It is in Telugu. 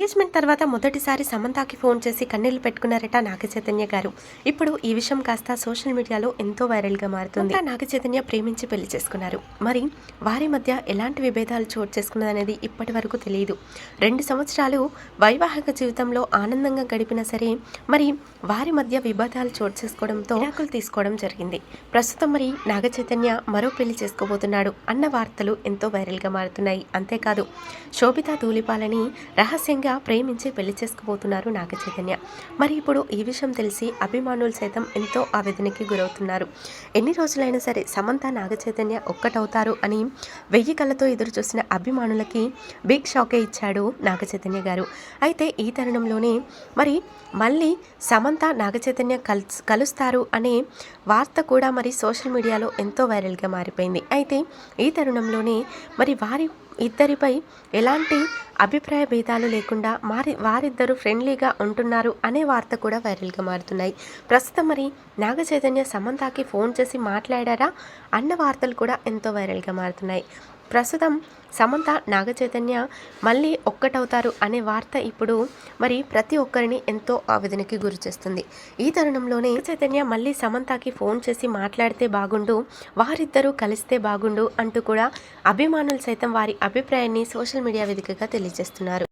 ఎంగేజ్మెంట్ తర్వాత మొదటిసారి సమంతాకి ఫోన్ చేసి కన్నీళ్ళు పెట్టుకున్నారట నాగ చైతన్య గారు. ఇప్పుడు ఈ విషయం కాస్త సోషల్ మీడియాలో ఎంతో వైరల్గా మారుతుంది. నాగ చైతన్య ప్రేమించి పెళ్ళి చేసుకున్నారు. మరి వారి మధ్య ఎలాంటి విభేదాలు చోటు చేసుకున్నదనేది ఇప్పటి వరకు తెలియదు. రెండు సంవత్సరాలు వైవాహిక జీవితంలో ఆనందంగా గడిపినా సరే మరి వారి మధ్య విభేదాలు చోటు చేసుకోవడంతో విడాకులు తీసుకోవడం జరిగింది. ప్రస్తుతం మరి నాగ చైతన్య మరో పెళ్ళి చేసుకోబోతున్నాడు అన్న వార్తలు ఎంతో వైరల్గా మారుతున్నాయి. అంతేకాదు శోభితా ధూళిపాలని రహస్యంగా ప్రేమించి పెళ్ళి చేసుకుపోతున్నారు నాగ చైతన్య మరి ఇప్పుడు ఈ విషయం తెలిసి అభిమానులు సైతం ఎంతో ఆవేదనకి గురవుతున్నారు. ఎన్ని రోజులైనా సరే సమంత నాగ చైతన్య ఒక్కటవుతారు అని వెయ్యి కళ్ళతో ఎదురు చూసిన అభిమానులకి బిగ్ షాకే ఇచ్చాడు నాగ చైతన్య గారు. అయితే ఈ తరుణంలోనే మరి మళ్ళీ సమంత నాగ చైతన్య కలుస్తారు అనే వార్త కూడా మరి సోషల్ మీడియాలో ఎంతో వైరల్గా మారిపోయింది. అయితే ఈ తరుణంలోనే మరి వారి ఇద్దరిపై ఎలాంటి అభిప్రాయ భేదాలు లేకుండా మారి వారిద్దరూ ఫ్రెండ్లీగా ఉంటున్నారు అనే వార్త కూడా వైరల్గా మారుతున్నాయి. ప్రస్తుతం మరి నాగ చైతన్య సమంతకి ఫోన్ చేసి మాట్లాడారా? అన్న వార్తలు కూడా ఎంతో వైరల్గా మారుతున్నాయి. ప్రస్తుతం సమంత నాగ చైతన్య మళ్ళీ ఒక్కటవుతారు అనే వార్త ఇప్పుడు మరి ప్రతి ఒక్కరిని ఎంతో ఆవేదనకి గురి చేస్తుంది. ఈ తరుణంలోనే చైతన్య మళ్ళీ సమంతకి ఫోన్ చేసి మాట్లాడితే బాగుండు వారిద్దరూ కలిస్తే బాగుండు అంటూ కూడా అభిమానులు సైతం వారి అభిప్రాయాన్ని సోషల్ మీడియా వేదికగా తెలియజేస్తున్నారు.